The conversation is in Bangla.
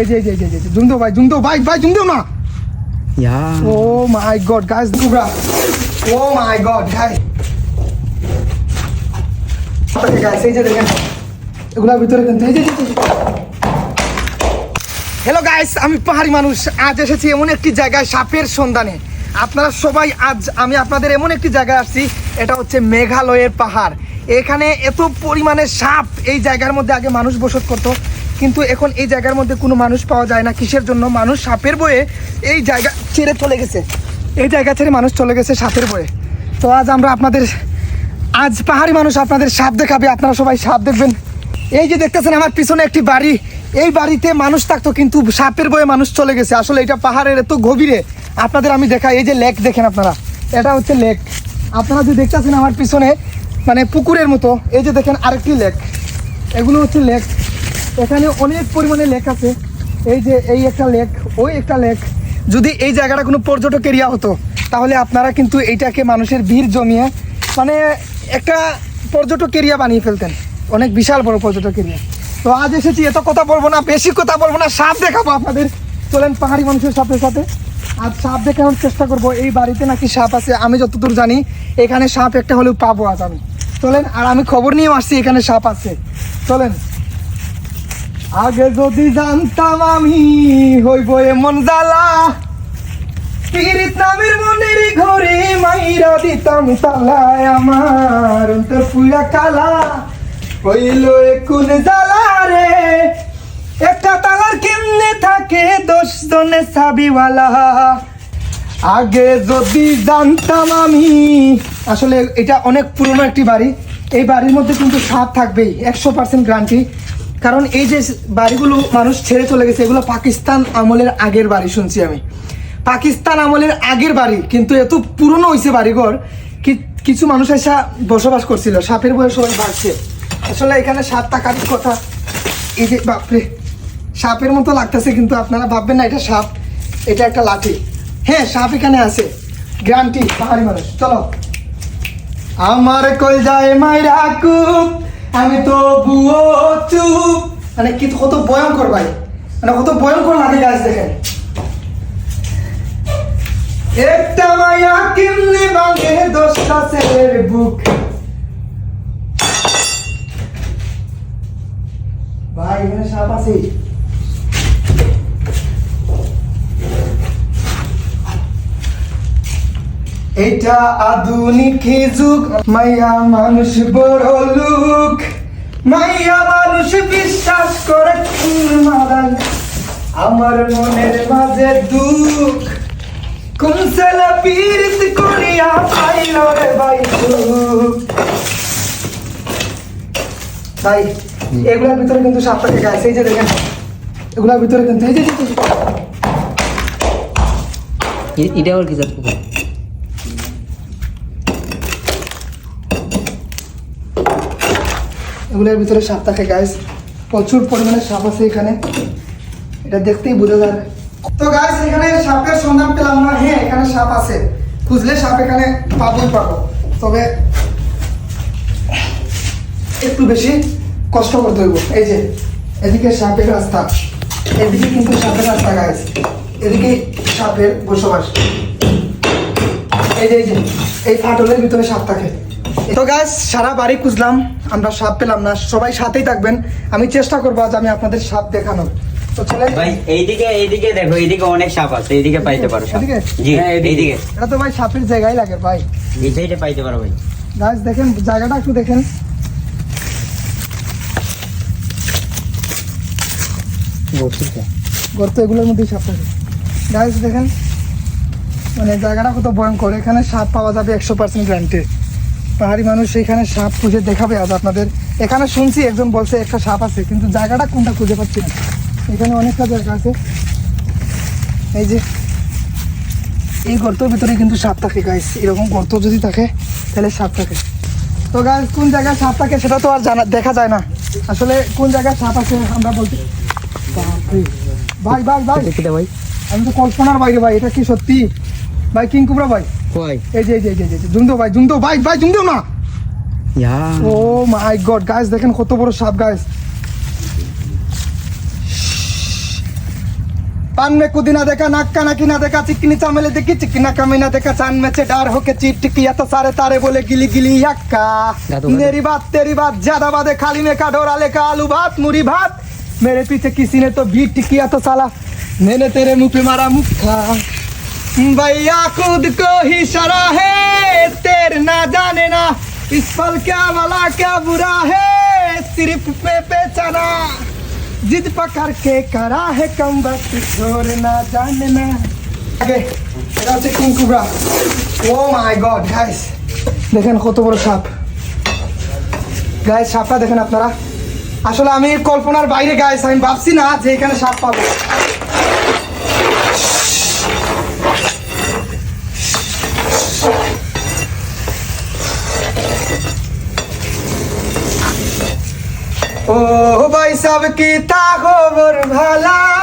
এই যে এই যে এই যে, জুম দো ভাই জুম দো ভাই ভাই জুম দো না। Ja. Oh my god guys Kubra oh my god guy guys এই যে দেখেন। এগুলোর ভিতরে কিন্তু এই যে হ্যালো গাইস আমি পাহাড়ি মানুষ। আজ এসেছি এমন একটি জায়গায় সাপের সন্ধানে। আপনারা সবাই আজ আমি আপনাদের এমন একটি জায়গায় আসছি এটা হচ্ছে মেঘালয়ের পাহাড়। এখানে এত পরিমাণে সাপ এই জায়গার মধ্যে আগে মানুষ বসত করতো। কিন্তু এখন এই জায়গার মধ্যে কোনো মানুষ পাওয়া যায় না। কিসের জন্য? মানুষ সাপের বয়ে এই জায়গা ছেড়ে চলে গেছে। এই জায়গা ছেড়ে মানুষ চলে গেছে সাপের বয়ে। তো আজ আমরা আপনাদের, আজ পাহাড়ি মানুষ আপনাদের সাপ দেখাবে। আপনারা সবাই সাপ দেখবেন। এই যে দেখতেছেন আমার পিছনে একটি বাড়ি। এই বাড়িতে মানুষ থাকতো, কিন্তু সাপের বয়ে মানুষ চলে গেছে। আসলে এটা পাহাড়ের এত গভীরে। আপনাদের আমি দেখাই, এই যে লেক দেখেন আপনারা। এটা হচ্ছে লেক। আপনারা যে দেখতেছেন আমার পিছনে মানে পুকুরের মতো। এই যে দেখেন আরেকটি লেক। এগুলো হচ্ছে লেক। এখানে অনেক পরিমাণে লেক আছে। এই যে এই একটা লেক, ওই একটা লেক। যদি এই জায়গাটা কোনো পর্যটক এরিয়া হতো, তাহলে আপনারা কিন্তু এইটাকে মানুষের ভিড় জমিয়ে মানে একটা পর্যটক এরিয়া বানিয়ে ফেলতেন। অনেক বিশাল বড় পর্যটক এরিয়া। তো আজ এসেছি, এত কথা বলব না, বেশি কথা বলব না, সাপ দেখাবো আপনাদের। চলেন পাহাড়ি মানুষের সাপের সাথে। আর সাপ দেখানোর চেষ্টা করব, এই বাড়িতে নাকি সাপ আছে, আমি যতদূর জানি, এখানে সাপ একটা হলেও পাবো আজ আমি। চলেন, আর আমি খবর নিয়েও আসছি, এখানে সাপ আছে। চলেন। আগে যদি জানতাম আমি হইব এমন জ্বালা। পীড়িত নামের মনের ঘরে মাইরা দিতাম তালায় আমার অন্তর পুরা কালা। হইল কোন জ্বালা রে, একটা তালার কেমনে থাকে দশ জনে সাবিওয়ালা? আগে যদি জানতাম আমি, আসলে এটা অনেক পুরনো একটি বাড়ি, এই বাড়ির মধ্যে কিন্তু সাপ থাকবেই, একশো পার্সেন্ট গ্রান্টি কারণ এই যে বাড়িগুলো মানুষ ছেড়ে চলে গেছে, এগুলো পাকিস্তান আমলের আগের বাড়ি শুনছি আমি। পাকিস্তান আমলের আগের বাড়ি, কিন্তু এত পুরনো হয়েছে বাড়িঘর কিছু মানুষ এসে বসবাস করছিল। সাপের বয়ে সবাই বাড়ছে। আসলে এখানে সাপ থাকারই কথা। এই যে, বাপরে, সাপের মতো লাগতেছে, কিন্তু আপনারা ভাববেন না, এটা সাপ, এটা একটা লাঠি। হ্যাঁ সাপ এখানে আছে। গ্রান্টি, পাহাড়ি মানুষ। চলো। আমার কই যায় মাইরা কুপ আমি তো বুয়ো চুপ মানে কি কত ভয়ঙ্কর ভাই। মানে কত ভয়ঙ্কর লাগে গাছ দেখেন। একটা মায়া কেমনে ভাঙে দশটা ছেলের বুক। ভাই, এখানে সাপ আছে। এটা আধুনিক যুগ, মাইয়া মানুষ বড় লোক। মাইয়া মানুষ বিশ্বাস করে মাদান আমার মনের মাঝে দুঃখ। কোন ছেলে পীড়িত করিয়া পাইল রে ভাই ভাই, এগুলোর ভিতরে কিন্তু সাপটা ঠেকা আছে এই যে দেখেন, এগুলোর ভিতরে কিন্তু এই যে এটা আবার কি জাত এগুলোর ভিতরে সাপ থাকে গাইস প্রচুর পরিমাণে সাপ আছে এখানে। এটা দেখতেই বোঝা যায়। তো গাইস এখানে সাপের সন্ধান পেলাম না। হ্যাঁ এখানে সাপ আছে। খুঁজলে সাপ এখানে পাবোই পাবো। তবে একটু বেশি কষ্ট করতে হইব। এই যে, এদিকে সাপের রাস্তা। এদিকে কিন্তু সাপের রাস্তা গাইস এদিকে সাপের বসবাস। এই যে এই যে, এই ফাটলের ভিতরে সাপ থাকে। তো গাছ সারা বাড়ি খুঁজলাম। আমরা সাপ পেলাম না সবাই সাথেই থাকবেন। আমি চেষ্টা করব আজ আমি আপনাদের সাপ দেখানোর। তো ভাই এইদিকে এইদিকে দেখো এইদিকে অনেক সাপ আছে এইদিকে পাইতে পারো? জি হ্যাঁ, এইদিকে। এটা তো ভাই সাপের জায়গায় লাগে ভাই। এই সাইডে পাইতে পারো ভাই। গাছ দেখেন জায়গাটা একটু দেখেন। গর্ত এগুলোর মধ্যেই সাপ থাকে। গাছ দেখেন মানে জায়গাটা কত ভয়ঙ্কর। এখানে সাপ পাওয়া যাবে একশো পার্সেন্ট গ্যারান্টি পাহাড়ি মানুষ এখানে সাপ খুঁজে দেখাবে আজ আপনাদের এখানে শুনছি একজন বলছে একটা সাপ আছে কিন্তু জায়গাটা কোনটা খুঁজে পাচ্ছি না। এখানে অনেকটা জায়গা আছে। এই যে এই গর্তের ভিতরে কিন্তু সাপ থাকে গাইস এরকম গর্ত যদি থাকে তাহলে সাপ থাকে। তো গাছ কোন জায়গায় সাপ থাকে সেটা তো আর জানা দেখা যায় না। আসলে কোন জায়গায় সাপ আছে আমরা বলতে। ভাই ভাই ভাই। ভাই? আমি তো কল্পনার বাইরে ভাই। এটা কি সত্যি? ভাই কিং কুবরা ভাই। কই এই যে এই যে এই যে, এই যে জুম দো ভাই জুম দো ভাই ভাই জুম দো না Ja. Oh my god guys দেখেন কত বড় সাপ গাইস पान में कुदी ना देखा नाक का नाकी ना देखा चिकनी चामेले देखी चिकना कमी ना देखा चांद में से डार होके चीट टिकिया तो सारे तारे बोले गिली गिली यक्का गादो, गादो। मेरी बात तेरी बात ज्यादा बात है खाली में का ढोरा लेका आलू भात मुरी भात मेरे पीछे किसी ने तो बीट टिकिया तो साला मैंने तेरे मुंह पे मारा मुक्का भैया खुद को ही शरा है तेरे ना जाने ना इस पल क्या वाला क्या बुरा है सिर्फ पे पहचाना जिद पकड़ के करा है कम वक्त छोड़ ना जाने ना আগে এটা হচ্ছে king cobra oh my god guys দেখেন কত বড় সাপ গাইস সাপটা দেখেন আপনারা আসলে আমি কল্পনার বাইরে গাইস আমি ভাবছি না যে এখানে সাপ পাবো সব কি তা খবর ভালা?